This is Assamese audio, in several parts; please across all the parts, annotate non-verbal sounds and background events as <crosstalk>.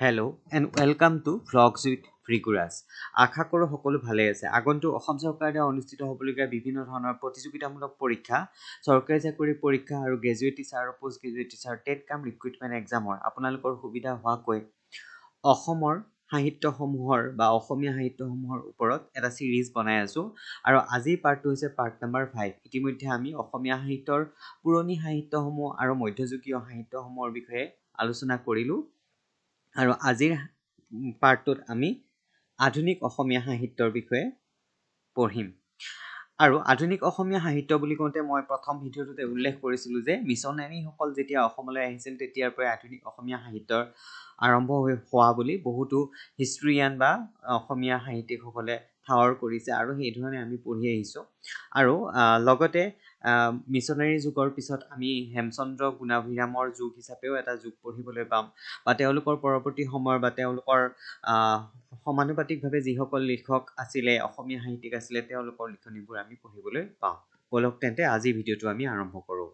Hello' and welcome to vlogs with ফ্ৰিকুৰাছ আশা কৰোঁ সকলো ভালে আছে। আগন্তুক অসম চৰকাৰৰ দ্বাৰা অনুষ্ঠিত হ'বলগীয়া বিভিন্ন ধৰণৰ প্ৰতিযোগিতামূলক পৰীক্ষা চৰকাৰী চাকৰি পৰীক্ষা আৰু গ্ৰেজুৱেট টিচাৰ আৰু post graduate teacher TET cum recruitment এক্সামৰ আপোনালোকৰ সুবিধা হোৱাকৈ অসমৰ সাহিত্যসমূহৰ বা অসমীয়া সাহিত্যসমূহৰ ওপৰত এটা ছিৰিজ বনাই আছোঁ আৰু আজিৰ পাৰ্টটো হৈছে পাৰ্ট নাম্বাৰ ফাইভ ইতিমধ্যে আমি অসমীয়া সাহিত্যৰ পুৰণি সাহিত্যসমূহ আৰু মধ্যযুগীয় সাহিত্যসমূহৰ বিষয়ে আলোচনা কৰিলোঁ। আৰু আজিৰ পাৰ্টটোত আমি আধুনিক অসমীয়া সাহিত্যৰ বিষয়ে পঢ়িম। আৰু আধুনিক অসমীয়া সাহিত্য বুলি কওঁতে মই প্ৰথম ভিডিঅ'টোতে উল্লেখ কৰিছিলোঁ যে মিছনেৰীসকল যেতিয়া অসমলৈ আহিছিল তেতিয়াৰ পৰাই আধুনিক অসমীয়া সাহিত্যৰ আৰম্ভ হৈ হোৱা বুলি বহুতো হিষ্ট্ৰিয়ান বা অসমীয়া সাহিত্যিকসকলে ঠাৱৰ কৰিছে আৰু সেইধৰণে আমি পঢ়ি আহিছোঁ। আৰু লগতে মিছনেৰী যুগৰ পিছত আমি হেমচন্দ্ৰ গুণাভিৰামৰ যুগ হিচাপেও এটা যুগ পঢ়িবলৈ পাম। বা তেওঁলোকৰ পৰৱৰ্তী সময়ৰ বা তেওঁলোকৰ সমানুপাতিকভাৱে যিসকল লিখক আছিলে অসমীয়া সাহিত্যিক আছিলে তেওঁলোকৰ লিখনিবোৰ আমি পঢ়িবলৈ পাওঁ। ব'লক তেন্তে আজিৰ ভিডিঅ'টো আমি আৰম্ভ কৰোঁ।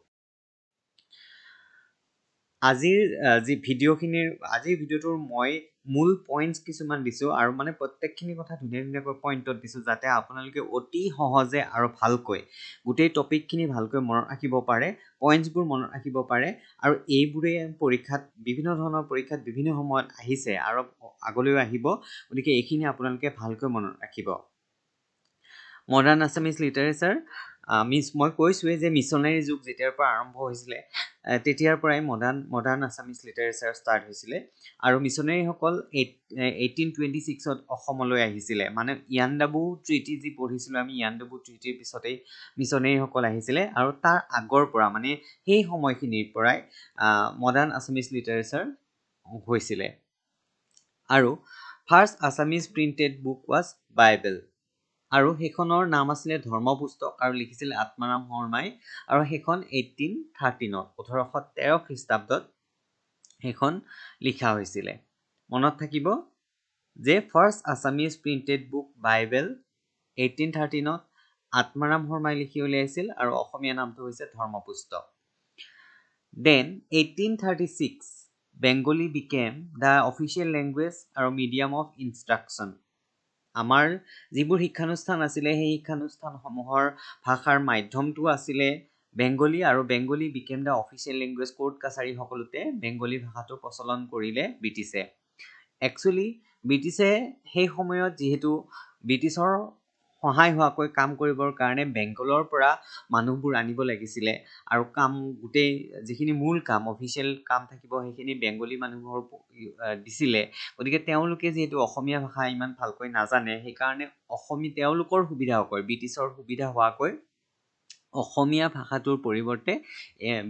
আজিৰ যি ভিডিঅ'খিনিৰ আজিৰ ভিডিঅ'টোৰ মই মূল পইণ্টছ কিছুমান দিছোঁ আৰু মানে প্ৰত্যেকখিনি কথা ধুনীয়া ধুনীয়াকৈ পইণ্টত দিছোঁ যাতে আপোনালোকে অতি সহজে আৰু ভালকৈ গোটেই টপিকখিনি ভালকৈ মনত ৰাখিব পাৰে পইণ্টছবোৰ মনত ৰাখিব পাৰে আৰু এইবোৰে পৰীক্ষাত বিভিন্ন ধৰণৰ পৰীক্ষাত বিভিন্ন সময়ত আহিছে আৰু আগলৈও আহিব গতিকে এইখিনি আপোনালোকে ভালকৈ মনত ৰাখিব। মডাৰ্ণ আছামিজ লিটাৰেচাৰ মিছ মই কৈছোঁৱেই যে মিছনেৰী যুগ যেতিয়াৰ পৰা আৰম্ভ হৈছিলে তেতিয়াৰ পৰাই modern modern Assamese literature start হৈছিলে। আৰু মিছনেৰীসকল এইট এইটিন টুৱেণ্টি ছিক্সত অসমলৈ আহিছিলে। মানে ইয়াণ্ডাবু ট্ৰিটি যি পঢ়িছিলোঁ আমি ইয়াণ্ডাবু ট্ৰিটিৰ পিছতেই মিছনেৰীসকল আহিছিলে। আৰু তাৰ আগৰ পৰা মানে সেই সময়খিনিৰ পৰাই মডাৰ্ণ আছামিজ লিটাৰেচাৰ হৈছিলে। আৰু first Assamese printed book was Bible আৰু সেইখনৰ নাম আছিলে ধৰ্মপুস্তক আৰু লিখিছিলে আত্মাৰাম শৰ্মাই। আৰু সেইখন এইটিন থাৰ্টিনত ওঠৰশ তেৰ খ্ৰীষ্টাব্দত সেইখন লিখা হৈছিলে। মনত থাকিব যে first Assamese printed book Bible eighteen থাৰ্টিনত Atmaram শৰ্মাই লিখি উলিয়াইছিল আৰু অসমীয়া নামটো হৈছে ধৰ্মপুস্তক। Then eighteen thirty six Bengali became the official language আৰু মিডিয়াম অফ ইনষ্ট্ৰাকশ্যন আমাৰ যিবোৰ শিক্ষানুষ্ঠান আছিলে সেই শিক্ষানুষ্ঠানসমূহৰ ভাষাৰ মাধ্যমটো আছিলে বেংগলী আৰু Bengali became the official language court কাছাৰী সকলোতে বেংগলী ভাষাটো প্ৰচলন কৰিলে ব্ৰিটিছে। একচুৱেলি ব্ৰিটিছে সেই সময়ত যিহেতু ব্ৰিটিছৰ সহায় হোৱাকৈ কাম কৰিবৰ কাৰণে বেংগলৰ পৰা মানুহবোৰ আনিব লাগিছিলে। আৰু কাম গোটেই যিখিনি মূল কাম অফিচিয়েল কাম থাকিব সেইখিনি বেংগলী মানুহৰ দিছিলে। গতিকে তেওঁলোকে যিহেতু অসমীয়া ভাষা ইমান ভালকৈ নাজানে সেইকাৰণে অসমীয়া তেওঁলোকৰ সুবিধা হোৱাকৈ ব্ৰিটিছৰ সুবিধা হোৱাকৈ অসমীয়া ভাষাটোৰ পৰিৱৰ্তে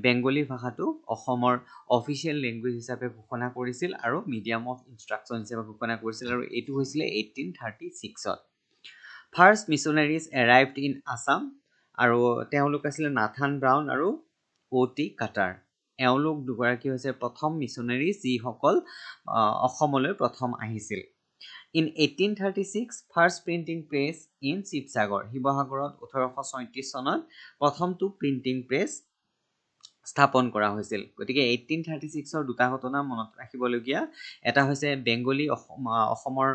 বেংগলী ভাষাটো অসমৰ অফিচিয়েল লেংগুৱেজ হিচাপে ঘোষণা কৰিছিল আৰু মিডিয়াম অফ ইনষ্ট্ৰাকশ্যন হিচাপে ঘোষণা কৰিছিল। আৰু এইটো হৈছিলে এইটিন থাৰ্টি ছিক্সত। First missionaries arrived in Assam আৰু তেওঁলোক আছিলে নাথান ব্ৰাউন আৰু অ' টি কাটাৰ। এওঁলোক দুগৰাকী হৈছে প্ৰথম মিছনেৰী যিসকল অসমলৈ প্ৰথম আহিছিল। In eighteen thirty six first printing press in Sivasagar শিৱসাগৰত ওঠৰশ ছয়ত্ৰিছ চনত প্ৰথমটো প্ৰিণ্টিং প্ৰেছ স্থাপন কৰা হৈছিল। গতিকে এইটিন থাৰ্টি ছিক্সৰ দুটা ঘটনা মনত ৰাখিবলগীয়া। এটা হৈছে বেংগলী অসম অসমৰ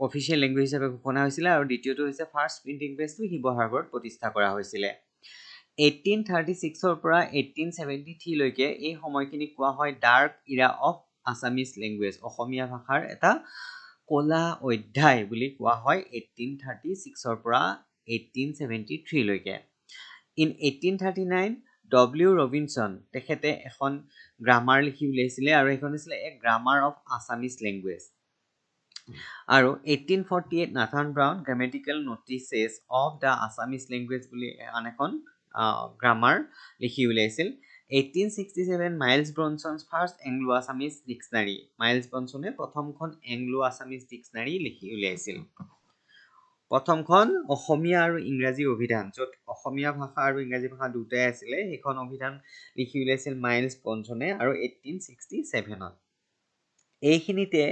অফিচিয়েল লেংগুৱেজ হিচাপে ঘোষণা হৈছিলে আৰু দ্বিতীয়টো হৈছে ফাৰ্ষ্ট প্ৰিণ্টিং প্ৰেছটো শিৱসাগৰত প্ৰতিষ্ঠা কৰা হৈছিলে। এইটিন থাৰ্টি ছিক্সৰ পৰা এইটিন ছেভেণ্টি থ্ৰীলৈকে এই সময়খিনিক কোৱা হয় dark era of Assamese language Asomiya ভাষাৰ এটা ক'লা অধ্যায় বুলি কোৱা হয় এইটিন থাৰ্টি ছিক্সৰ পৰা eighteen seventy থ্ৰীলৈকে in eighteen thirty nine W Robinson তেখেতে এখন গ্ৰামাৰ লিখি উলিয়াইছিলে আৰু সেইখন হৈছিলে a grammar of Assamese language আৰু eighteen forty eight Nathan Brown grammatical notices of the Assamese language বুলি আন এখন গ্ৰামাৰ লিখি উলিয়াইছিল। Eighteen sixty seven Miles Bronson's first Anglo Assamese dictionary Miles ব্ৰনছনে প্ৰথমখন এংলো আছামিজ ডিক্সনাৰী লিখি উলিয়াইছিল। প্ৰথমখন অসমীয়া আৰু ইংৰাজী অভিধান য'ত অসমীয়া ভাষা আৰু ইংৰাজী ভাষা দুটাই আছিলে সেইখন অভিধান লিখি উলিয়াইছিল মাইলছ ব্ৰনছনে আৰু এইটিন ছিক্সটি ছেভেনত এইখিনিতে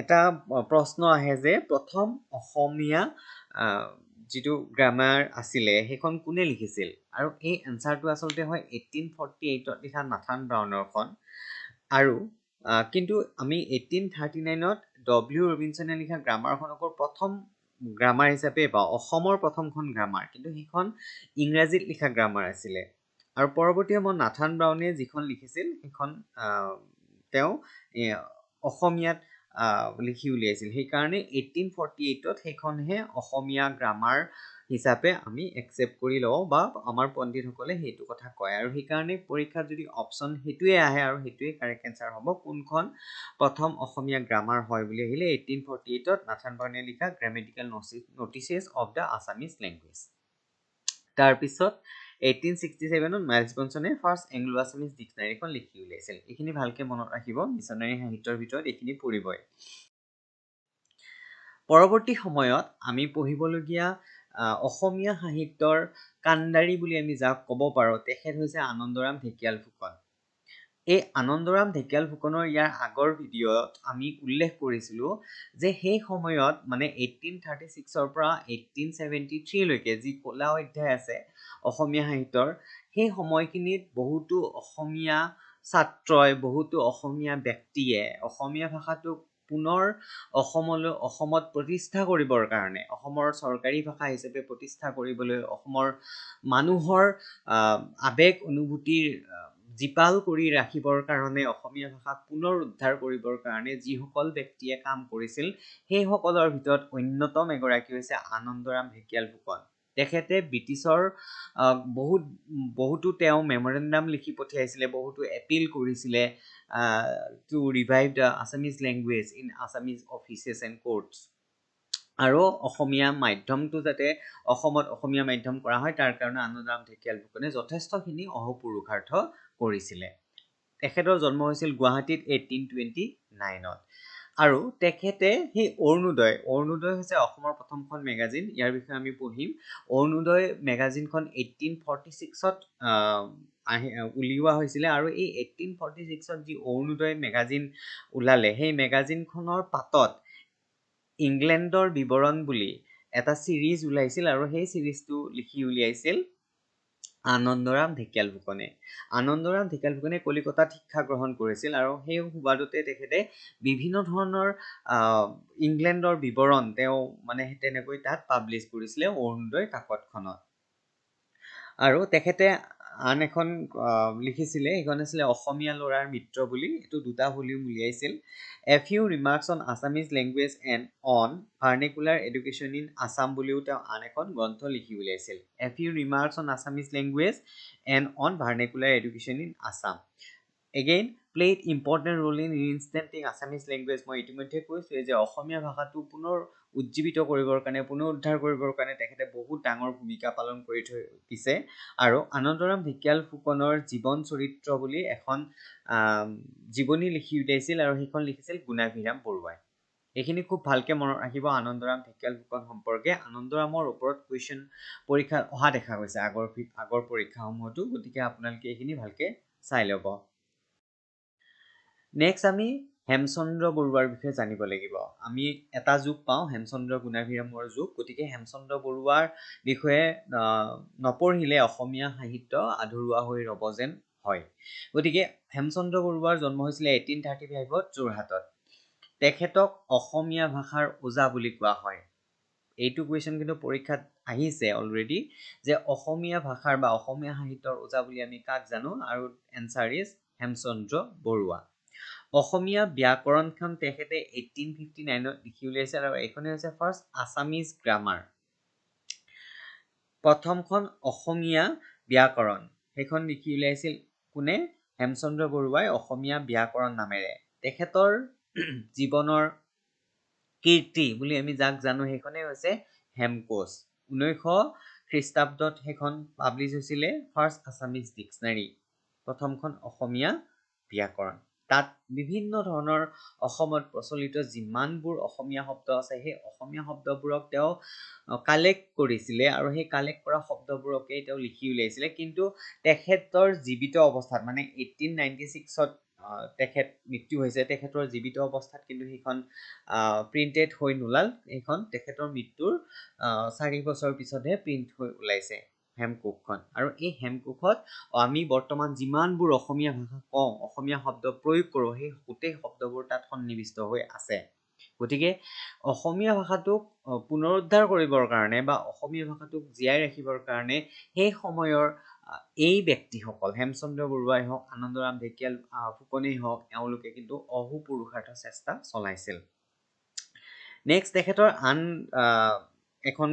এটা প্ৰশ্ন আহে যে প্ৰথম অসমীয়া যিটো গ্ৰামাৰ আছিলে সেইখন কোনে লিখিছিল? আৰু এই এনচাৰটো আচলতে হয় এইটিন ফৰ্টি এইটত লিখা নাথান ব্ৰাউনৰখন আৰু কিন্তু আমি এইটিন থাৰ্টি নাইনত ডব্লিউ ৰবিনছনে লিখা গ্ৰামাৰখনকৰ প্ৰথম গ্ৰামাৰ হিচাপে পাওঁ অসমৰ প্ৰথমখন গ্ৰামাৰ কিন্তু সেইখন ইংৰাজীত লিখা গ্ৰামাৰ আছিলে। আৰু পৰৱৰ্তী সময়ত নাথান ব্ৰাউনে যিখন লিখিছিল সেইখন তেওঁ অসমীয়াত লিখি উলিয়াইছিল। সেইকাৰণে এইটিন ফৰ্টি এইটত সেইখনহে অসমীয়া গ্ৰামাৰ হিচাপে আমি একচেপ্ট কৰি লওঁ বা আমাৰ পণ্ডিতসকলে সেইটো কথা কয়। আৰু সেইকাৰণে পৰীক্ষাত যদি অপশ্যন সেইটোৱে আহে আৰু সেইটোৱে কাৰেক্ট এনচাৰ হ'ব কোনখন প্ৰথম অসমীয়া গ্ৰামাৰ হয় বুলি আহিলে এইটিন ফৰ্টি এইটত নাথান বাৰ্ণে লিখা grammatical notices of the Assamese language তাৰপিছত এইটিন ছিক্সটি ছেভেনত মাইলছ বনছনে ফাৰ্ষ্ট এংলো আছামিজ ডিক্সনাৰীখন লিখি উলিয়াইছিল। এইখিনি ভালকৈ মনত ৰাখিব মিছনাৰী সাহিত্যৰ ভিতৰত এইখিনি পৰিবই পৰৱৰ্তী সময়ত আমি পঢ়িবলগীয়া অসমীয়া সাহিত্যৰ কাণ্ডাৰী বুলি আমি যাক ক'ব পাৰোঁ তেখেত হৈছে আনন্দৰাম ঢেকিয়াল ফুকন। এই আনন্দৰাম ঢেকিয়াল ফুকনৰ ইয়াৰ আগৰ ভিডিঅ'ত আমি উল্লেখ কৰিছিলোঁ যে সেই সময়ত মানে এইটিন থাৰ্টি ছিক্সৰ পৰা এইটিন ছেভেণ্টি থ্ৰীলৈকে যি কলা অধ্যায় আছে অসমীয়া সাহিত্যৰ সেই সময়খিনিত বহুতো অসমীয়া ছাত্ৰই বহুতো অসমীয়া ব্যক্তিয়ে অসমীয়া ভাষাটোক পুনৰ অসমলৈ অসমত প্ৰতিষ্ঠা কৰিবৰ কাৰণে অসমৰ চৰকাৰী ভাষা হিচাপে প্ৰতিষ্ঠা কৰিবলৈ অসমৰ মানুহৰ আৱেগ অনুভূতিৰ জীপাল কৰি ৰাখিবৰ কাৰণে অসমীয়া ভাষাক পুনৰ উদ্ধাৰ কৰিবৰ কাৰণে যিসকল ব্যক্তিয়ে কাম কৰিছিল সেইসকলৰ ভিতৰত অন্যতম এগৰাকী হৈছে আনন্দৰাম ঢেকিয়াল ফুকন। তেখেতে ব্ৰিটিছৰ বহুত বহুতো তেওঁ মেমৰেণ্ডাম লিখি পঠিয়াইছিলে বহুতো এপিল কৰিছিলে to revive the Assamese language in Assamese offices and courts আৰু অসমীয়া মাধ্যমটো যাতে অসমত অসমীয়া মাধ্যম কৰা হয় তাৰ কাৰণে আনন্দৰাম ঢেকিয়াল ফুকনে যথেষ্টখিনি অহপুৰুষাৰ্থ কৰিছিলে। তেখেতৰ জন্ম হৈছিল গুৱাহাটীত এইটিন টুৱেণ্টি নাইনত আৰু তেখেতে সেই অৰুণোদয় অৰুণোদয় হৈছে অসমৰ প্ৰথমখন মেগাজিন ইয়াৰ বিষয়ে আমি পঢ়িম। অৰুণোদয় মেগাজিনখন এইটিন ফৰ্টি ছিক্সত আহি উলিওৱা হৈছিলে আৰু এই এইটিন ফৰ্টি ছিক্সত যি অৰুণোদয় মেগাজিন ওলালে সেই মেগাজিনখনৰ পাতত ইংলেণ্ডৰ বিৱৰণ বুলি এটা ছিৰিজ ওলাইছিল আৰু সেই ছিৰিজটো লিখি উলিয়াইছিল আনন্দৰাম ঢেকিয়াল ফুকনে আনন্দৰাম ঢেকিয়াল ফুকনে কলিকতাত শিক্ষা গ্ৰহণ কৰিছিল আৰু সেই সুবাদতে তেখেতে বিভিন্ন ধৰণৰ ইংলেণ্ডৰ বিৱৰণ তেওঁ মানে তেনেকৈ তাত পাব্লিছ কৰিছিলে অৰুণোদয় কাকতখনত। আৰু তেখেতে আন এখন লিখিছিলে সেইখন আছিলে অসমীয়া ল'ৰাৰ মিত্ৰ বুলি এইটো দুটা ভলিউম উলিয়াইছিল। A few remarks on Assamese language and on vernacular education in Assam বুলিও তেওঁ আন এখন গ্ৰন্থ লিখি উলিয়াইছিল। A few remarks on Assamese language and on vernacular education in Assam again played important role in reinstating Assamese language মই ইতিমধ্যে কৈছোঁৱেই যে অসমীয়া ভাষাটো পুনৰ উজ্জীৱিত কৰিবৰ কাৰণে পুনৰ উদ্ধাৰ কৰিবৰ কাৰণে তেখেতে বহুত ডাঙৰ ভূমিকা পালন কৰি থৈ দিছে আৰু আনন্দৰাম ঢেকিয়াল ফুকনৰ জীৱন চৰিত্ৰ বুলি এখন জীৱনী লিখি উলিয়াইছিল আৰু সেইখন লিখিছিল গুণাভিৰাম বৰুৱাই। এইখিনি খুব ভালকৈ মনত ৰাখিব আনন্দৰাম ঢেকিয়াল ফুকন সম্পৰ্কে। আনন্দৰামৰ ওপৰত কুৱেশ্যন পৰীক্ষাত অহা দেখা গৈছে আগৰ আগৰ পৰীক্ষাসমূহতো গতিকে আপোনালোকে এইখিনি ভালকৈ চাই ল'ব। নেক্সট আমি হেমচন্দ্ৰ বৰুৱাৰ বিষয়ে জানিব লাগিব। আমি এটা যুগ পাওঁ হেমচন্দ্ৰ গুণাভিৰামৰ যুগ। গতিকে হেমচন্দ্ৰ বৰুৱাৰ বিষয়ে নপঢ়িলে অসমীয়া সাহিত্য আধৰুৱা হৈ ৰ'ব যেন হয়। গতিকে হেমচন্দ্ৰ বৰুৱাৰ জন্ম হৈছিলে এইটিন থাৰ্টি ফাইভত যোৰহাটত। তেখেতক অসমীয়া ভাষাৰ ওজা বুলি কোৱা হয়। এইটো কুৱেশ্যন কিন্তু পৰীক্ষাত আহিছে অলৰেডি যে অসমীয়া ভাষাৰ বা অসমীয়া সাহিত্যৰ ওজা বুলি আমি কাক জানো? আৰু এনচাৰ ইজ হেমচন্দ্ৰ বৰুৱা। অসমীয়া ব্যাকৰণখন তেখেতে এইটিন ফিফটি নাইনত লিখি উলিয়াইছে আৰু এইখনে হৈছে ফাৰ্ষ্ট আছামিজ গ্ৰামাৰ প্ৰথমখন অসমীয়া ব্যাকৰণ। সেইখন লিখি উলিয়াইছিল কোনে? হেমচন্দ্ৰ বৰুৱাই অসমীয়া ব্যাকৰণ নামেৰে। তেখেতৰ <clears throat> জীৱনৰ কীৰ্তি বুলি আমি যাক জানো সেইখনেই হৈছে হেমকোচ ঊনৈছশ খ্ৰীষ্টাব্দত সেইখন পাব্লিছ হৈছিলে ফাৰ্ষ্ট আছামিজ ডিক্সনাৰী প্ৰথমখন অসমীয়া ব্যাকৰণ। তাত বিভিন্ন ধৰণৰ অসমত প্ৰচলিত যিমানবোৰ অসমীয়া শব্দ আছে সেই অসমীয়া শব্দবোৰক তেওঁ কালেক্ট কৰিছিলে আৰু সেই কালেক্ট কৰা শব্দবোৰকেই তেওঁ লিখি উলিয়াইছিলে। কিন্তু তেখেতৰ জীৱিত অৱস্থাত মানে এইটিন নাইণ্টি ছিক্সত তেখেত মৃত্যু হৈছে তেখেতৰ জীৱিত অৱস্থাত কিন্তু সেইখন প্ৰিণ্টেড হৈ নোলাল। সেইখন তেখেতৰ মৃত্যুৰ চাৰি বছৰ পিছতহে প্ৰিণ্ট হৈ ওলাইছে। হেমকোষখন। আৰু এই হেমকোষত আমি বৰ্তমান যিমানবোৰ অসমীয়া ভাষা কওঁ অসমীয়া শব্দ প্ৰয়োগ কৰোঁ সেই গোটেই শব্দবোৰ তাত সন্নিৱিষ্ট হৈ আছে। গতিকে অসমীয়া ভাষাটোক পুনৰুদ্ধাৰ কৰিবৰ কাৰণে বা অসমীয়া ভাষাটোক জীয়াই ৰাখিবৰ কাৰণে সেই সময়ৰ এই ব্যক্তিসকল হেমচন্দ্ৰ বৰুৱাই হওক আনন্দৰাম ঢেকীয়াল ফুকনেই হওক এওঁলোকে কিন্তু অহোপুৰুষাৰ্থ চেষ্টা চলাইছিল। নেক্সট তেখেতৰ আন এখন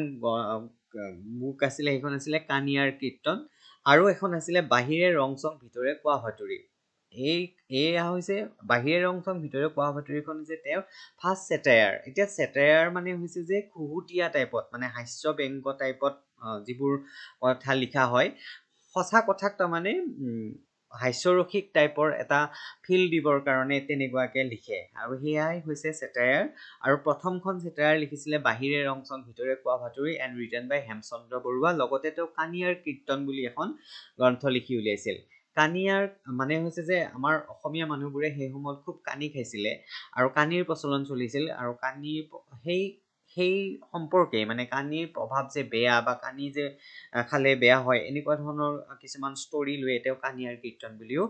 বুক আছিলে সেইখন আছিলে কানিয়াৰ কীৰ্তন আৰু এখন আছিলে বাহিৰে ৰং চং ভিতৰে কোৱা ভাতুৰি। এই এয়া হৈছে বাহিৰে ৰং চং ভিতৰে কোৱা ভাতুৰিখন হৈছে তেওঁৰ ফাৰ্ষ্ট ছেটায়াৰ এতিয়া ছেটায়াৰ মানে হৈছে যে খুহুতীয়া টাইপত মানে হাস্য ব্যংগ টাইপত যিবোৰ কথা লিখা হয় সঁচা কথাক তাৰমানে হাস্যৰসিক টাইপৰ এটা ফিল দিবৰ কাৰণে তেনেকুৱাকৈ লিখে। আৰু সেয়াই হৈছে ছেটায়াৰ আৰু প্ৰথমখন ছেটায়াৰ লিখিছিলে বাহিৰে ৰং চং ভিতৰে কোৱা ভাতুৰি and return by Hemchandra Barua. লগতে তেওঁ কানিয়াৰ কীৰ্তন বুলি এখন গ্ৰন্থ লিখি উলিয়াইছিল। কানিয়াৰ মানে হৈছে যে আমাৰ অসমীয়া মানুহবোৰে সেই সময়ত খুব কানি খাইছিলে। আৰু কানিৰ প্ৰচলন চলিছিল। আৰু কানিৰ সেই সেই সম্পৰ্কে মানে কানিৰ প্ৰভাৱ যে বেয়া বা কানি যে খালে বেয়া হয় এনেকুৱা ধৰণৰ কিছুমান ষ্টৰি লৈ তেওঁ কানিয়াৰ কীৰ্তন বুলিও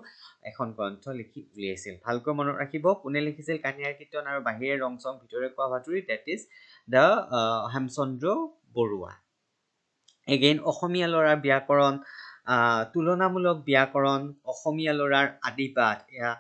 এখন গ্ৰন্থ লিখি উলিয়াইছিল। ভালকৈ মনত ৰাখিব কোনে লিখিছিল কানিয়াৰ কীৰ্তন আৰু বাহিৰে ৰং চং ভিতৰে কোৱা ভাতুৰি that is the Hemchandra Barua. Again Asomiya ল'ৰাৰ ব্যাকৰণ তুলনামূলক ব্যাকৰণ অসমীয়া ল'ৰাৰ আদিপাঠ এয়া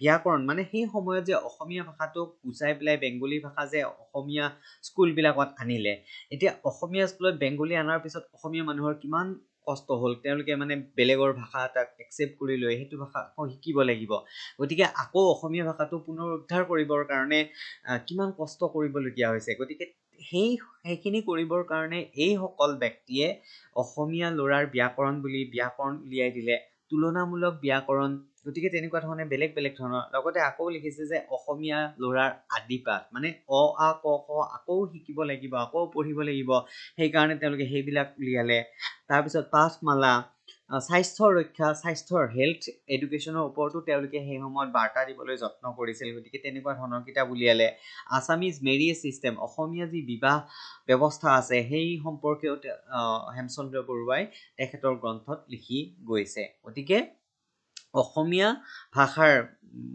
ব্যাকৰণ মানে সেই সময়ত যে অসমীয়া ভাষাটোক গুচাই পেলাই বেংগলী ভাষা যে অসমীয়া স্কুলবিলাকত আনিলে এতিয়া অসমীয়া স্কুলত বেংগলী অনাৰ পিছত অসমীয়া মানুহৰ কিমান কষ্ট হ'ল? তেওঁলোকে মানে বেলেগৰ ভাষা এটাক একচেপ্ট কৰি লৈ সেইটো ভাষা আকৌ শিকিব লাগিব। গতিকে আকৌ অসমীয়া ভাষাটো পুনৰ উদ্ধাৰ কৰিবৰ কাৰণে কিমান কষ্ট কৰিবলগীয়া হৈছে? গতিকে সেই সেইখিনি কৰিবৰ কাৰণে এইসকল ব্যক্তিয়ে অসমীয়া ল'ৰাৰ ব্যাকৰণ বুলি ব্যাকৰণ উলিয়াই দিলে। তুলনামূলক ব্যাকৰণ গতিকে তেনেকুৱা ধৰণে বেলেগ বেলেগ ধৰণৰ। লগতে আকৌ লিখিছে যে অসমীয়া ল'ৰাৰ আদিপাঠ মানে অ আ ক খ আকৌ শিকিব লাগিব আকৌ পঢ়িব লাগিব। সেইকাৰণে তেওঁলোকে সেইবিলাক উলিয়ালে। তাৰপিছত পাঠমালা স্বাস্থ্য ৰক্ষা স্বাস্থ্যৰ হেল্থ এডুকেশ্যনৰ ওপৰতো তেওঁলোকে সেই সময়ত বাৰ্তা দিবলৈ যত্ন কৰিছিল। গতিকে তেনেকুৱা ধৰণৰ কিতাপ উলিয়ালে। আছামিজ মেৰিয়েজ ছিষ্টেম অসমীয়া যি বিবাহ ব্যৱস্থা আছে সেই সম্পৰ্কেও হেমচন্দ্ৰ বৰুৱাই তেখেতৰ গ্ৰন্থত লিখি গৈছে। গতিকে অসমীয়া ভাষাৰ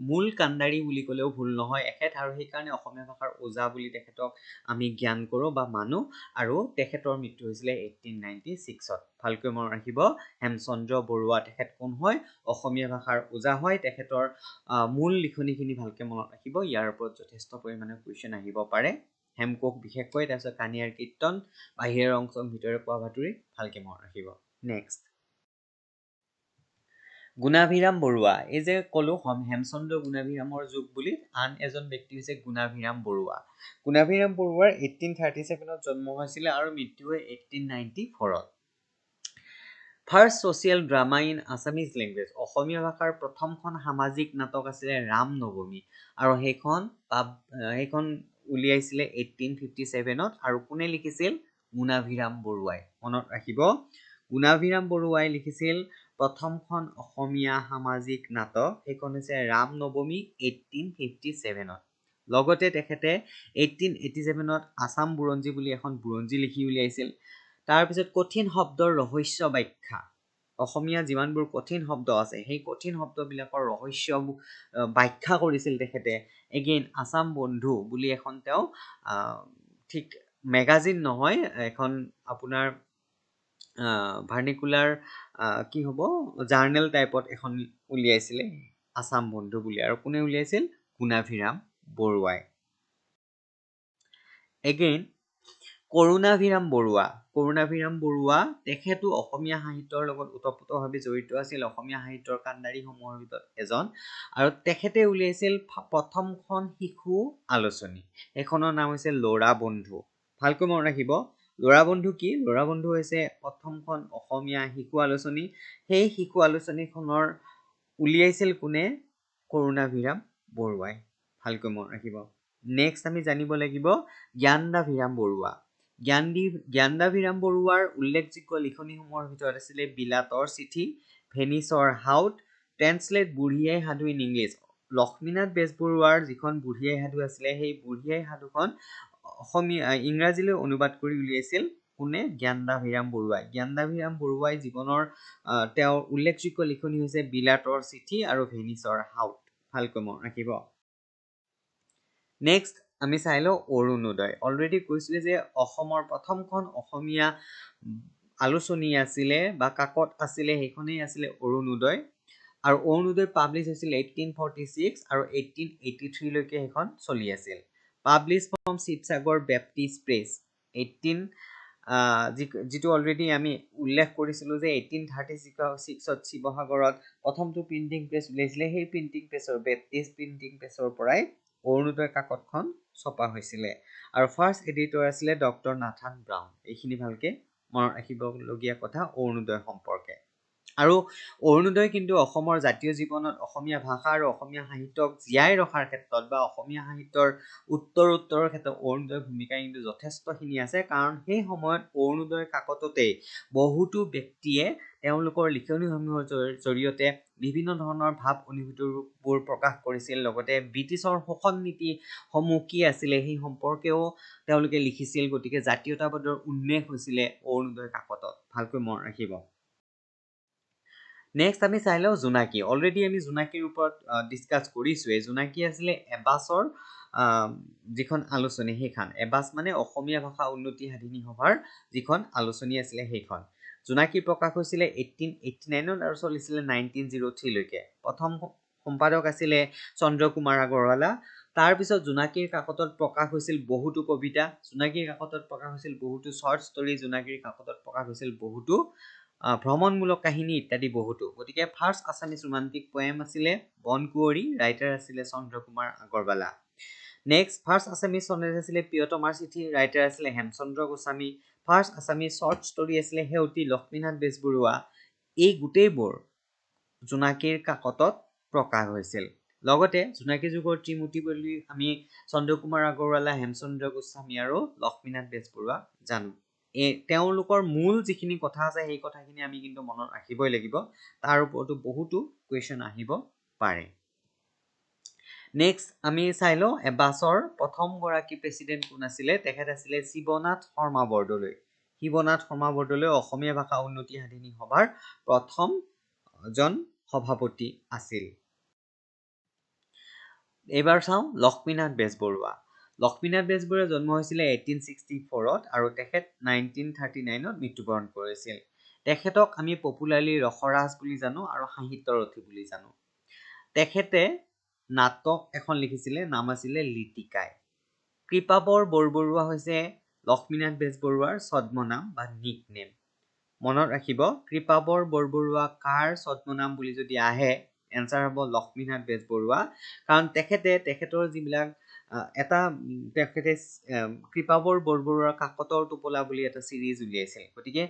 মূল কাণ্ডাৰী বুলি ক'লেও ভুল নহয়। এখেত আৰু সেইকাৰণে অসমীয়া ভাষাৰ ওজা বুলি তেখেতক আমি জ্ঞান কৰোঁ বা মানো আৰু তেখেতৰ মৃত্যু হৈছিলে এইটিন নাইণ্টি ছিক্সত ভালকৈ মনত ৰাখিব হেমচন্দ্ৰ বৰুৱা তেখেত কোন হয়? অসমীয়া ভাষাৰ ওজা হয়। তেখেতৰ মূল লিখনিখিনি ভালকৈ মনত ৰাখিব। ইয়াৰ ওপৰত যথেষ্ট পৰিমাণে কুৱেশ্যন আহিব পাৰে। হেমকোষ বিশেষকৈ তাৰপিছত কানিয়াৰ কীৰ্তন বাহিৰৰ অংশ ভিতৰে পোৱা ভাতুৰি ভালকৈ মনত ৰাখিব। নেক্সট গুণাভিৰাম বৰুৱা। এই যে ক'লো হেমচন্দ্ৰ গুণাভিৰামৰ যুগ বুলি আন এজন ব্যক্তি হৈছে গুণাভিৰাম বৰুৱা। গুণাভিৰাম বৰুৱাৰ এইটিন থাৰ্টি ছেভেনত জন্ম হৈছিলে আৰু মৃত্যু হয় এইটিন নাইণ্টি ফ'ৰত first social drama in Assamese language Asomiya ভাষাৰ প্ৰথমখন সামাজিক নাটক আছিলে ৰাম নৱমী। আৰু সেইখন পাব সেইখন উলিয়াইছিলে এইটিন ফিফটি ছেভেনত আৰু কোনে লিখিছিল? গুণাভিৰাম বৰুৱাই। মনত ৰাখিব গুণাভিৰাম বৰুৱাই লিখিছিল প্ৰথমখন অসমীয়া সামাজিক নাটক সেইখন হৈছে ৰাম নৱমী এইটিন ফিফটি ছেভেনত লগতে তেখেতে এইটিন এইটি ছেভেনত আছাম বুৰঞ্জী বুলি এখন বুৰঞ্জী লিখি উলিয়াইছিল। তাৰপিছত কঠিন শব্দৰ ৰহস্য ব্যাখ্যা। অসমীয়া যিমানবোৰ কঠিন শব্দ আছে সেই কঠিন শব্দবিলাকৰ ৰহস্য ব্যাখ্যা কৰিছিল তেখেতে। এগেইন আছাম বন্ধু বুলি এখন তেওঁ ঠিক মেগাজিন নহয় এখন আপোনাৰ ভাৰ্নিকুলাৰ কি হ'ব? জাৰ্নেল টাইপত এখন উলিয়াইছিলে আছাম বন্ধু বুলি আৰু কোনে উলিয়াইছিল? গুণাভিৰাম বৰুৱাই এগেইন কৰুণাভিৰাম বৰুৱা কৰুণাভিৰাম বৰুৱা তেখেতো অসমীয়া সাহিত্যৰ লগত ওতপ্ৰোতভাৱে জড়িত আছিল অসমীয়া সাহিত্যৰ কাণ্ডাৰীসমূহৰ ভিতৰত এজন আৰু তেখেতে উলিয়াইছিল প্ৰথমখন শিশু আলোচনী। সেইখনৰ নাম হৈছে ল'ৰা বন্ধু। ভালকৈ মনত ৰাখিব ল'ৰা বন্ধু কি? ল'ৰা বন্ধু হৈছে প্ৰথমখন অসমীয়া শিশু আলোচনী। সেই শিশু আলোচনীখনৰ উলিয়াইছিল কোনে? কৰুণাভিৰাম বৰুৱাই। ভালকৈ মনত ৰাখিব। নেক্সট আমি জানিব লাগিব জ্ঞানদাভিৰাম বৰুৱা। জ্ঞানদী জ্ঞানদাভিৰাম বৰুৱাৰ উল্লেখযোগ্য লিখনিসমূহৰ ভিতৰত আছিলে বিলাতৰ চিঠি ভেনিছৰ হাউট ট্ৰেন্সলেট বুঢ়ী আই সাধু ইন ইংলিছ। লক্ষ্মীনাথ বেজবৰুৱাৰ যিখন বুঢ়ী আই সাধু আছিলে সেই বুঢ়ী আই সাধুখন অসমীয়া ইংৰাজীলৈ অনুবাদ কৰি উলিয়াইছিল কোনে? জ্ঞানদাভিৰাম বৰুৱাই। জ্ঞানদাভিৰাম বৰুৱাই জীৱনৰ তেওঁৰ উল্লেখযোগ্য লিখনি হৈছে বিলাতৰ চিঠি আৰু ভেনিছৰ হাউট। ভালকৈ মনত ৰাখিব। নেক্সট আমি চাই লওঁ অৰুণোদয়। অলৰেডি কৈছোৱে যে অসমৰ প্ৰথমখন অসমীয়া আলোচনী আছিলে বা কাকত আছিলে সেইখনেই আছিলে অৰুণোদয়। আৰু অৰুণোদয় পাব্লিছ হৈছিল এইটিন ফৰ্টি ছিক্স আৰু এইটিন এইটি থ্ৰীলৈকে সেইখন চলি আছিল। Publish from Sivasagar Baptist press. Eighteen যিটো অলৰেডি আমি উল্লেখ কৰিছিলোঁ যে এইটিন থাৰ্টি ছিক্সত শিৱসাগৰত প্ৰথমটো প্ৰিণ্টিং প্ৰেছ উলিয়াইছিলে সেই প্ৰিণ্টিং প্ৰেছৰ বেপ্টিছ প্ৰিণ্টিং প্ৰেছৰ পৰাই অৰুণোদয় কাকতখন ছপা হৈছিলে। আৰু ফাৰ্ষ্ট এডিটৰ আছিলে ডক্টৰ নাথান ব্ৰাউন। এইখিনি ভালকৈ মনত ৰাখিবলগীয়া কথা অৰুণোদয় সম্পৰ্কে। আৰু অৰুণোদয় কিন্তু অসমৰ জাতীয় জীৱনত অসমীয়া ভাষা আৰু অসমীয়া সাহিত্যক জীয়াই ৰখাৰ ক্ষেত্ৰত বা অসমীয়া সাহিত্যৰ উত্তৰ উত্তৰৰ ক্ষেত্ৰত অৰুণোদয়ৰ ভূমিকা কিন্তু যথেষ্টখিনি আছে। কাৰণ সেই সময়ত অৰুণোদয় কাকততেই বহুতো ব্যক্তিয়ে তেওঁলোকৰ লিখনিসমূহৰ জৰিয়তে বিভিন্ন ধৰণৰ ভাৱ অনুভূতিবোৰ প্ৰকাশ কৰিছিল। লগতে ব্ৰিটিছৰ শোষণ নীতিসমূহ কি আছিলে সেই সম্পৰ্কেও তেওঁলোকে লিখিছিল। গতিকে জাতীয়তাবাদৰ উন্মেষ হৈছিলে অৰুণোদয় কাকতত। ভালকৈ মনত ৰাখিব। নেক্সট আমি চাই লওঁ জোনাকী। অলৰেডি আমি জোনাকীৰ ওপৰত ডিছকাছ কৰিছোঁৱেই। জোনাকী আছিলে এবাছৰ যিখন আলোচনী সেইখন। এবাছ মানে অসমীয়া ভাষা উন্নতি সাধিনী সভাৰ যিখন আলোচনী আছিলে সেইখন। জোনাকী প্ৰকাশ হৈছিলে এইটিন এইটি নাইনত আৰু চলিছিলে নাইনটিন জিৰ' থ্ৰীলৈকে প্ৰথম সম্পাদক আছিলে চন্দ্ৰ কুমাৰ আগৰৱালা তাৰপিছত জোনাকীৰ কাকতত প্ৰকাশ হৈছিল বহুতো কবিতা। জোনাকীৰ কাকতত প্ৰকাশ হৈছিল বহুতো শ্বৰ্ট ষ্টৰী জোনাকীৰ কাকতত প্ৰকাশ হৈছিল বহুতো ভ্ৰমণমূলক কাহিনী ইত্যাদি বহুতো। গতিকে ফাৰ্ষ্ট আছামিজ ৰোমান্টিক পয়েম আছিলে বনকুঁৱৰী ৰাইটাৰ আছিলে Chandra Kumar Agarwala. Next first Assamese sonnet আছিলে প্ৰিয়তমাৰ চিঠি ৰাইটাৰ আছিলে Hemchandra Goswami. First Assamese short story আছিলে সেউতী লক্ষ্মীনাথ বেজবৰুৱা। এই গোটেইবোৰ জোনাকীৰ কাকতত প্ৰকাশ হৈছিল। লগতে জোনাকী যুগৰ ত্ৰিমূৰ্তি বুলি আমি চন্দ্ৰকুমাৰ আগৰৱালা হেমচন্দ্ৰ গোস্বামী আৰু লক্ষ্মীনাথ বেজবৰুৱা জানো। তেওঁলোকৰ মূল যিখিনি কথা আছে সেই কথাখিনি আমি কিন্তু মনত ৰাখিবই লাগিব। তাৰ ওপৰতো বহুতো কুৱেশ্যন আহিব পাৰে। নেক্সট আমি চাই লওঁ এবাছৰ প্ৰথমগৰাকী প্ৰেচিডেণ্ট কোন আছিলে? তেখেত আছিলে শিৱনাথ শৰ্মা বৰদলৈ। শিৱনাথ শৰ্মা বৰদলৈ অসমীয়া ভাষা উন্নতি সাধিনী সভাৰ প্ৰথমজন সভাপতি আছিল। এইবাৰ চাওঁ লক্ষ্মীনাথ বেজবৰুৱা। লক্ষ্মীনাথ বেজবৰুৱা জন্ম হৈছিলে এইটিন ছিক্সটি ফ'ৰত আৰু তেখেত নাইনটিন থাৰ্টি নাইনত মৃত্যুবৰণ কৰিছিল। তেখেতক আমি পপুলাৰলি ৰসৰাজ বুলি জানো আৰু সাহিত্যৰথী বুলি জানো। তেখেতে নাটক এখন লিখিছিলে নাম আছিলে লিটিকাই। কৃপাবৰ বৰবৰুৱা হৈছে লক্ষ্মীনাথ বেজবৰুৱাৰ ছদ্মনাম বা নিক নেম মনত ৰাখিব কৃপাবৰ বৰবৰুৱা কাৰ ছদ্মনাম বুলি যদি আহে এনচাৰ হ'ব লক্ষ্মীনাথ বেজবৰুৱা। কাৰণ তেখেতে তেখেতৰ যিবিলাক এটা তেখেতে কৃপাবৰ বৰবৰুৱাৰ কাকতৰ টোপোলা বুলি এটা ছিৰিজ উলিয়াইছিল। গতিকে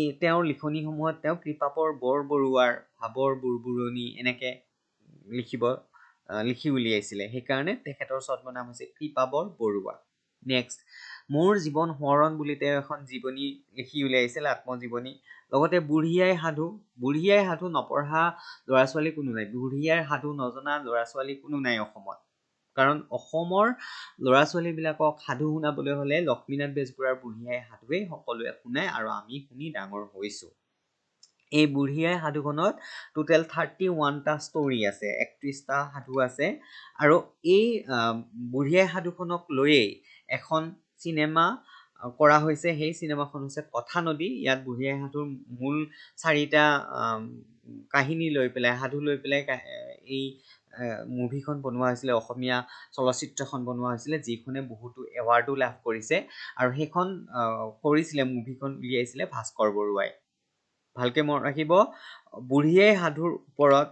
এই তেওঁৰ লিখনিসমূহত তেওঁ কৃপাবৰ বৰবৰুৱাৰ ভাৱৰ বুৰবুৰণি এনেকৈ লিখিব লিখি উলিয়াইছিলে। সেইকাৰণে তেখেতৰ ছদ্মনাম হৈছে কৃপাবৰ বৰুৱা নেক্সট মোৰ জীৱন সোঁৱৰণ বুলি তেওঁ এখন জীৱনী লিখি উলিয়াইছিল আত্মজীৱনী। লগতে বুঢ়ী আই সাধু বুঢ়ী আই সাধু নপঢ়া ল'ৰা ছোৱালী কোনো নাই। বুঢ়ী আইৰ সাধু নজনা ল'ৰা ছোৱালী কোনো নাই অসমত। কাৰণ অসমৰ ল'ৰা ছোৱালীবিলাকক সাধু শুনাবলৈ হ'লে লক্ষ্মীনাথ বেজবৰুৱাৰ বুঢ়ী আই সাধুৱেই সকলোৱে শুনায় আৰু আমি শুনি ডাঙৰ হৈছোঁ। এই বুঢ়ী আই সাধুখনত টোটেল থাৰ্টি ওৱানটা ষ্টৰী আছে একত্ৰিছটা সাধু আছে আৰু এই বুঢ়ী আই সাধুখনক লৈয়েই এখন চিনেমা কৰা হৈছে। সেই চিনেমাখন হৈছে কথা নদী। ইয়াত বুঢ়ী আই সাধুৰ মূল চাৰিটা কাহিনী লৈ পেলাই সাধু লৈ পেলাই এই মুভিখন বনোৱা হৈছিলে অসমীয়া চলচ্চিত্ৰখন বনোৱা হৈছিলে যিখনে বহুতো এৱাৰ্ডো লাভ কৰিছে আৰু সেইখন কৰিছিলে মুভিখন উলিয়াইছিলে ভাস্কৰ বৰুৱাই। ভালকৈ মনত ৰাখিব বুঢ়ীয়াই সাধুৰ ওপৰত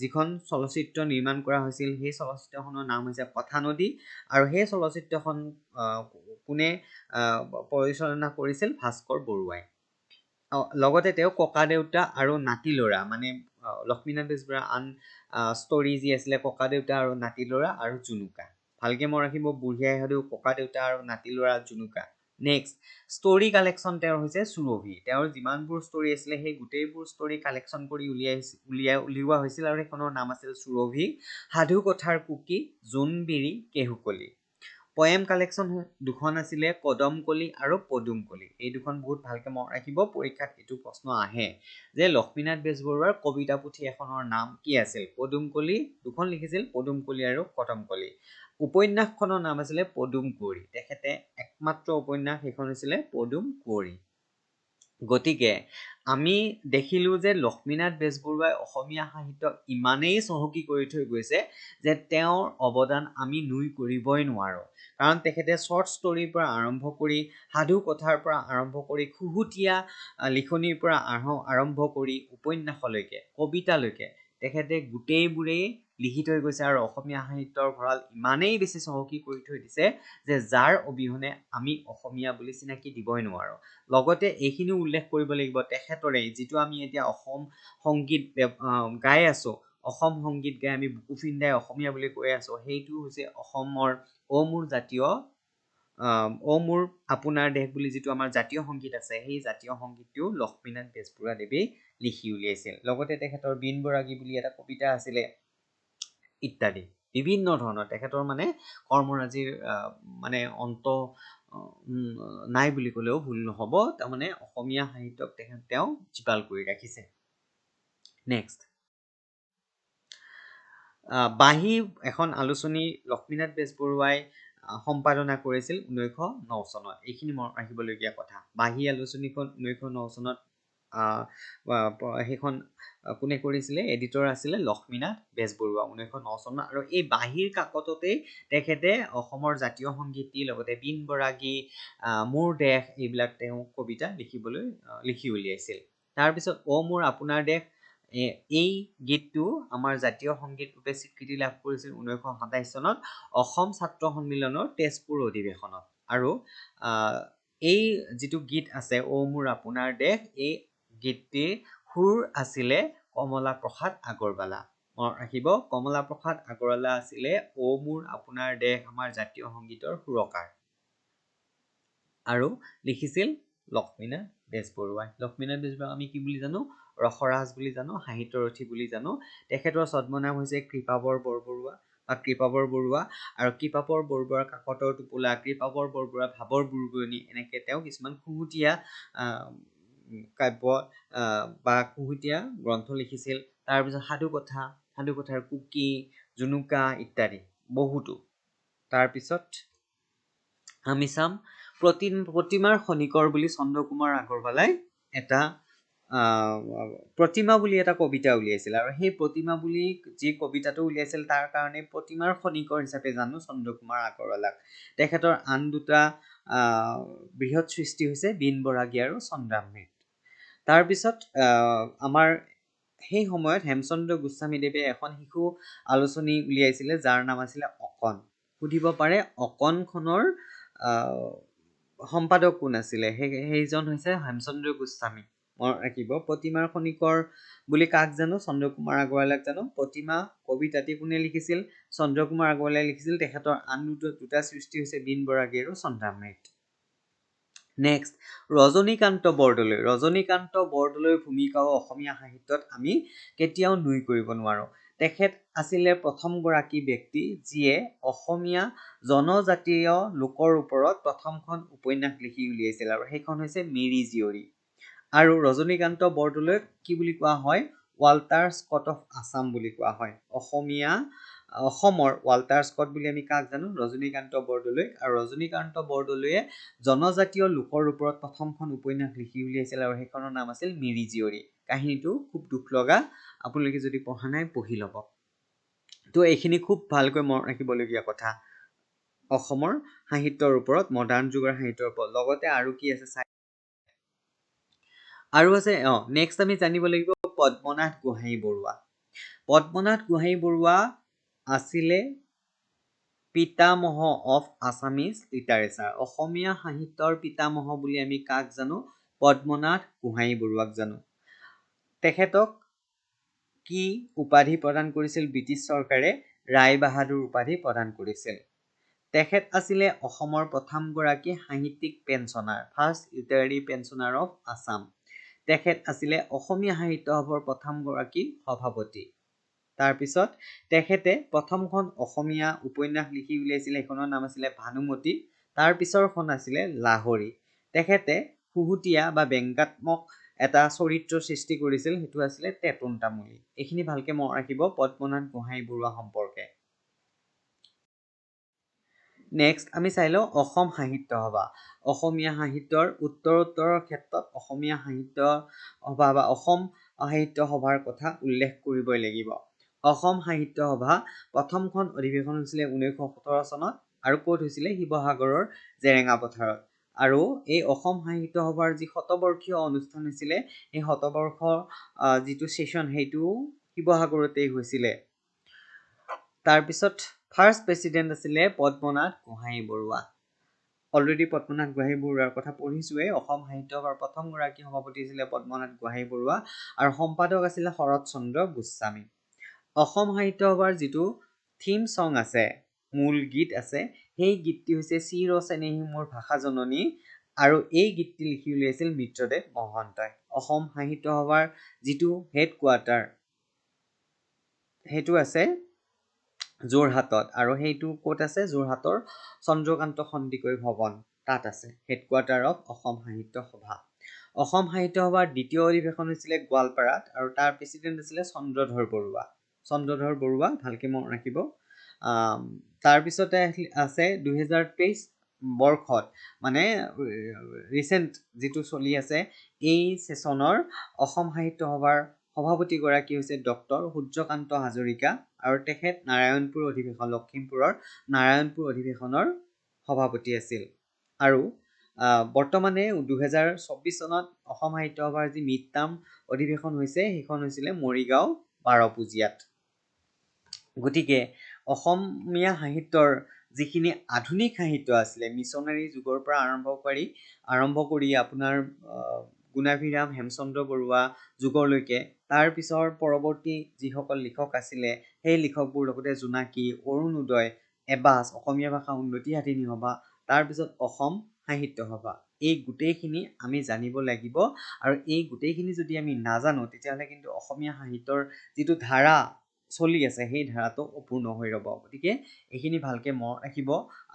যিখন চলচ্চিত্ৰ নিৰ্মাণ কৰা হৈছিল সেই চলচ্চিত্ৰখনৰ নাম হৈছে কথা নদী আৰু সেই চলচ্চিত্ৰখন কোনে পৰিচালনা কৰিছিল ভাস্কৰ বৰুৱাই। লগতে তেওঁ ককা দেউতা আৰু নাতি ল'ৰা মানে লক্ষ্মীনাথ বেজবৰুৱাৰ আন ষ্টৰী যি আছিলে ককা দেউতা আৰু নাতি ল'ৰা আৰু জুনুকা। ভালকৈ মনত ৰাখিব বুঢ়ী আই সাধু ককা দেউতা আৰু নাতি ল'ৰা জুনুকা। নেক্সট ষ্টৰী কালেকশ্যন তেওঁৰ হৈছে সুৰভি। তেওঁৰ যিমানবোৰ ষ্টৰী আছিলে সেই গোটেইবোৰ ষ্টৰী কালেকশ্যন কৰি উলিয়াই উলিয়াই উলিওৱা হৈছিল আৰু সেইখনৰ নাম আছিল সুৰভি সাধু কথাৰ কুকি জোনবিৰি কেহুকলি। পয়েম কালেকশ্যন দুখন আছিলে কদমকলি আৰু পদুমকলি এই দুখন বহুত ভালকৈ মনত ৰাখিব পৰীক্ষাত এইটো প্ৰশ্ন আহে যে লক্ষ্মীনাথ বেজবৰুৱাৰ কবিতা পুথি এখনৰ নাম কি আছিল? পদুমকলি দুখন লিখিছিল পদুমকলি আৰু কদমকলি উপন্যাসখনৰ নাম আছিলে পদুম কুঁৱৰী। তেখেতে একমাত্ৰ উপন্যাস সেইখন হৈছিলে পদুম কুঁৱৰী। গতিকে আমি দেখিলোঁ যে লক্ষ্মীনাথ বেজবৰুৱাই অসমীয়া সাহিত্যক ইমানেই চহকী কৰি থৈ গৈছে যে তেওঁৰ অৱদান আমি নুই কৰিবই নোৱাৰোঁ। কাৰণ তেখেতে শ্বৰ্ট ষ্টৰীৰ পৰা আৰম্ভ কৰি সাধু কথাৰ পৰা আৰম্ভ কৰি খুহুতীয়া লিখনিৰ পৰা আৰম্ভ কৰি উপন্যাসলৈকে কবিতালৈকে তেখেতে গোটেইবোৰেই লিখি থৈ গৈছে আৰু অসমীয়া সাহিত্যৰ ভঁৰাল ইমানেই বেছি চহকী কৰি থৈ দিছে যে যাৰ অবিহনে আমি অসমীয়া বুলি চিনাকি দিবই নোৱাৰোঁ। লগতে এইখিনিও উল্লেখ কৰিব লাগিব তেখেতৰে যিটো আমি এতিয়া অসম সংগীত গাই আছোঁ অসম সংগীত গাই আমি বুকু ফিন্দাই অসমীয়া বুলি কৈ আছোঁ সেইটো হৈছে অসমৰ অ' মোৰ জাতীয় অ' মোৰ আপোনাৰ দেশ বুলি যিটো আমাৰ জাতীয় সংগীত আছে সেই জাতীয় সংগীতটো লক্ষ্মীনাথ বেজবৰুৱা দেৱেই লিখি উলিয়াইছিল। লগতে তেখেতৰ বিন বৰাগী বুলি এটা কবিতা আছিলে ইত্যাদি। বিভিন্ন ধৰণৰ। তেখেতৰ মানে কৰ্মৰাজিৰ মানে অন্ত নাই বুলি ক'লেও ভুল নহ'ব। তাৰমানে অসমীয়া সাহিত্যক তেখেত তেওঁ জীপাল কৰি ৰাখিছে। নেক্সট বাঁহী এখন আলোচনী লক্ষ্মীনাথ বেজবৰুৱাই সম্পাদনা কৰিছিল ঊনৈছশ ন চনত। এইখিনি মনত ৰাখিবলগীয়া কথা। বাঁহী আলোচনীখন ঊনৈছশ ন চনত সেইখন কোনে কৰিছিলে? এডিটৰ আছিলে লক্ষ্মীনাথ বেজবৰুৱা ঊনৈছশ ন চনত। আৰু এই বাঁহীৰ কাকততেই তেখেতে অসমৰ জাতীয় সংগীত দি লগতে বিন বৰাগী মোৰ দেশ এইবিলাক তেওঁ কবিতা লিখিবলৈ লিখি উলিয়াইছিল। তাৰপিছত অ' মোৰ আপোনাৰ দেশ এই গীতটো আমাৰ জাতীয় সংগীত ৰূপে স্বীকৃতি লাভ কৰিছিল ঊনৈছশ সাতাইছ চনত অসম ছাত্ৰ সন্মিলনৰ তেজপুৰ অধিৱেশনত। আৰু এই যিটো গীত আছে অ' মোৰ আপোনাৰ দেশ এই গীতটিৰ সুৰ আছিলে কমলা প্ৰসাদ আগৰৱালা। মনত ৰাখিব কমলা প্ৰসাদ আগৰৱালা আছিলে অ' মোৰ আপোনাৰ দেশ আমাৰ জাতীয় সংগীতৰ সুৰকাৰ। আৰু লিখিছিল লক্ষ্মীনাথ বেজবৰুৱাই। লক্ষ্মীনাথ বেজবৰুৱাক আমি কি বুলি জানো? ৰসৰাজ বুলি জানো সাহিত্যৰথী বুলি জানো। তেখেতৰ ছদ্মনাম হৈছে কৃপাবৰ বৰবৰুৱা বা কৃপাবৰ বৰুৱা আৰু কৃপাবৰ বৰবৰুৱাৰ কাকতৰ টোপোলা কৃপাবৰ বৰবৰুৱা ভাৱৰ বুৰবৰণি এনেকৈ তেওঁ কিছুমান খুহুতীয়া কাব্য বা খুহুতীয়া গ্ৰন্থ লিখিছিল। তাৰপিছত সাধুকথা সাধুকথাৰ কুকি জুনুকা ইত্যাদি বহুতো। তাৰপিছত আমি চাম প্ৰতি প্ৰতিমাৰ খনিকৰ বুলি চন্দ্ৰকুমাৰ আগৰৱালাই এটা প্ৰতিমা বুলি এটা কবিতা উলিয়াইছিল। আৰু সেই প্ৰতিমা বুলি যি কবিতাটো উলিয়াইছিল তাৰ কাৰণে প্ৰতিমাৰ খনিকৰ হিচাপে জানো চন্দ্ৰকুমাৰ আগৰৱালাক। তেখেতৰ আন দুটা বৃহৎ সৃষ্টি হৈছে বিন বৰাগী আৰু চন্দ্ৰামৃত। তাৰপিছত আমাৰ সেই সময়ত হেমচন্দ্ৰ গোস্বামীদেৱে এখন শিশু আলোচনী উলিয়াইছিলে যাৰ নাম আছিলে অকণ। সুধিব পাৰে অকণখনৰ সম্পাদক কোন আছিলে? সেই সেইজন হৈছে হেমচন্দ্ৰ গোস্বামী। মনত ৰাখিব প্ৰতিমাৰ খনিকৰ বুলি কাক জানো? চন্দ্ৰকুমাৰ আগৰৱালাক জানো? প্ৰতিমা কবিতাটি কোনে লিখিছিল? চন্দ্ৰকুমাৰ আগৰৱালাই লিখিছিল। তেখেতৰ আন দুটা দুটা সৃষ্টি হৈছে বিন বৰাগী আৰু চন্দ্ৰামৃত নেক্সট ৰজনীকান্ত বৰদলৈ। ৰজনীকান্ত বৰদলৈৰ ভূমিকাও অসমীয়া সাহিত্যত আমি কেতিয়াও নুই কৰিব নোৱাৰোঁ। তেখেত আছিলে প্ৰথমগৰাকী ব্যক্তি যিয়ে অসমীয়া জনজাতীয় লোকৰ ওপৰত প্ৰথমখন উপন্যাস লিখি উলিয়াইছিল আৰু সেইখন হৈছে মিৰি জীয়ৰী। আৰু ৰজনীকান্ত বৰদলৈক কি বুলি কোৱা হয়? ৱাল্টাৰ স্কট অফ আছাম বুলি কোৱা হয়। অসমীয়া অসমৰ ৱাল্টাৰ স্কট বুলি আমি কাক জানো? ৰজনীকান্ত বৰদলৈক। আৰু ৰজনীকান্ত বৰদলৈয়ে জনজাতীয় লোকৰ ওপৰত প্ৰথমখন উপন্যাস লিখি উলিয়াইছিল আৰু সেইখনৰ নাম আছিল মিৰি জীয়ৰী। কাহিনীটো খুব দুখ লগা। আপোনালোকে যদি পঢ়া নাই পঢ়ি ল'ব। তো এইখিনি খুব ভালকৈ মনত ৰাখিবলগীয়া কথা। অসমৰ সাহিত্যৰ ওপৰত মডাৰ্ণ যুগৰ সাহিত্যৰ ওপৰত। লগতে আৰু কি আছে চাই আৰু আছে অঁ নেক্সট আমি জানিব লাগিব পদ্মনাথ গোহাঁই বৰুৱা। পদ্মনাথ গোহাঁই বৰুৱা আছিলে পিতামহ অফ আছামিজ লিটাৰেচাৰ। অসমীয়া সাহিত্যৰ পিতামহ বুলি আমি কাক জানো? পদ্মনাথ গোহাঁই বৰুৱাক জানো। তেখেতক কি উপাধি প্ৰদান কৰিছিল? ব্ৰিটিছ চৰকাৰে ৰায় বাহাদুৰ উপাধি প্ৰদান কৰিছিল। তেখেত আছিলে অসমৰ প্ৰথমগৰাকী সাহিত্যিক pensioner first literary pensioner of Assam তেখেত আছিলে অসমীয়া সাহিত্য সভাৰ প্ৰথমগৰাকী সভাপতি। তাৰপিছত তেখেতে প্ৰথমখন অসমীয়া উপন্যাস লিখি উলিয়াইছিলে সেইখনৰ নাম আছিলে ভানুমতী। তাৰ পিছৰখন আছিলে লাহৰী। তেখেতে শুহুতীয়া বা ব্যংগাত্মক এটা চৰিত্ৰ সৃষ্টি কৰিছিল সেইটো আছিলে তেতোন তামুলী এইখিনি ভালকে মনত ৰাখিব পদ্মনাথ গোহাঁই বৰুৱা সম্পৰ্কে। নেক্সট আমি চাই লওঁ অসম সাহিত্য সভা। অসমীয়া সাহিত্যৰ উত্তৰোত্তৰৰ ক্ষেত্ৰত অসমীয়া সাহিত্য সভা বা অসম সাহিত্য সভাৰ কথা উল্লেখ কৰিবই লাগিব। অসম সাহিত্য সভা প্ৰথমখন অধিৱেশন হৈছিলে ঊনৈছশ সোতৰ চনত আৰু ক'ত হৈছিলে শিৱসাগৰৰ জেৰেঙা পথাৰত আৰু এই অসম সাহিত্য সভাৰ যি শতবৰ্ষীয় অনুষ্ঠান হৈছিলে সেই শতবৰ্ষৰ যিটো ছেশ্যন সেইটো শিৱসাগৰতেই হৈছিলে। তাৰপিছত ফাৰ্ষ্ট প্ৰেচিডেণ্ট আছিলে পদ্মনাথ গোহাঁই বৰুৱা। অলৰেডি পদ্মনাথ গোহাঁই বৰুৱাৰ কথা পঢ়িছোৱেই। অসম সাহিত্য সভাৰ প্ৰথমগৰাকী সভাপতি আছিলে পদ্মনাথ গোহাঁই বৰুৱা। আৰু সম্পাদক আছিলে শৰৎ চন্দ্ৰ গোস্বামী। অসম সাহিত্য সভাৰ যিটো থিম চং আছে মূল গীত আছে সেই গীতটি হৈছে চিৰ চেনেহী মোৰ ভাষা জননী আৰু এই গীতটি লিখি উলিয়াইছিল মিত্ৰদেৱ মহন্তই। অসম সাহিত্য সভাৰ যিটো হেড কোৱাৰ্টাৰ সেইটো আছে যোৰহাটত আৰু সেইটো ক'ত আছে? যোৰহাটৰ চন্দ্ৰকান্ত সন্দিকৈ ভৱন। তাত আছে হেড কোৱাৰ্টাৰ অফ অসম সাহিত্য সভা অসম সাহিত্য সভাৰ দ্বিতীয় অধিৱেশন হৈছিলে গোৱালপাৰাত আৰু তাৰ প্ৰেচিডেণ্ট আছিলে চন্দ্ৰধৰ বৰুৱা। চন্দ্ৰধৰ বৰুৱা ভালকৈ মনত ৰাখিব। তাৰপিছতে আছে দুহেজাৰ তেইছ বৰ্ষত মানে ৰিচেণ্ট যিটো চলি আছে এই ছেশ্যনৰ অসম সাহিত্য সভাৰ সভাপতিগৰাকী হৈছে ডক্টৰ সূৰ্যকান্ত হাজৰিকা আৰু তেখেত নাৰায়ণপুৰ অধিৱেশন লখিমপুৰৰ নাৰায়ণপুৰ অধিৱেশনৰ সভাপতি আছিল। আৰু বৰ্তমানে দুহেজাৰ চৌব্বিছ চনত অসম সাহিত্য সভাৰ যি মিড টাৰ্ম অধিৱেশন হৈছে সেইখন হৈছিলে মৰিগাঁও বাৰপুজীয়াত গতিকে অসমীয়া সাহিত্যৰ যিখিনি আধুনিক সাহিত্য আছিলে মিছনাৰী যুগৰ পৰা আৰম্ভ কৰি আৰম্ভ কৰি আপোনাৰ গুণাভিৰাম হেমচন্দ্ৰ বৰুৱা যুগলৈকে তাৰপিছৰ পৰৱৰ্তী যিসকল লিখক আছিলে সেই লিখকবোৰ লগতে জোনাকী অৰুণোদয় এবাছ অসমীয়া ভাষা উন্নতি সাধিনী সভা তাৰপিছত অসম সাহিত্য সভা। এই গোটেইখিনি আমি জানিব লাগিব আৰু এই গোটেইখিনি যদি আমি নাজানো তেতিয়াহ'লে কিন্তু অসমীয়া সাহিত্যৰ যিটো ধাৰা চলি আছে সেই ধাৰাটো অপূৰ্ণ হৈ ৰ'ব। গতিকে এইখিনি ভালকৈ মনত ৰাখিব।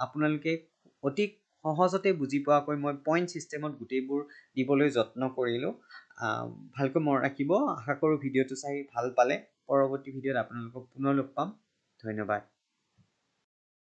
আপোনালোকে অতি সহজতে বুজি পোৱাকৈ মই পইণ্ট ছিষ্টেমত গোটেইবোৰ দিবলৈ যত্ন কৰিলোঁ। ভালকৈ মনত ৰাখিব। আশা কৰোঁ ভিডিঅ'টো চাই ভাল পালে। পৰৱৰ্তী ভিডিঅ'ত আপোনালোকক পুনৰ লগ পাম। ধন্যবাদ।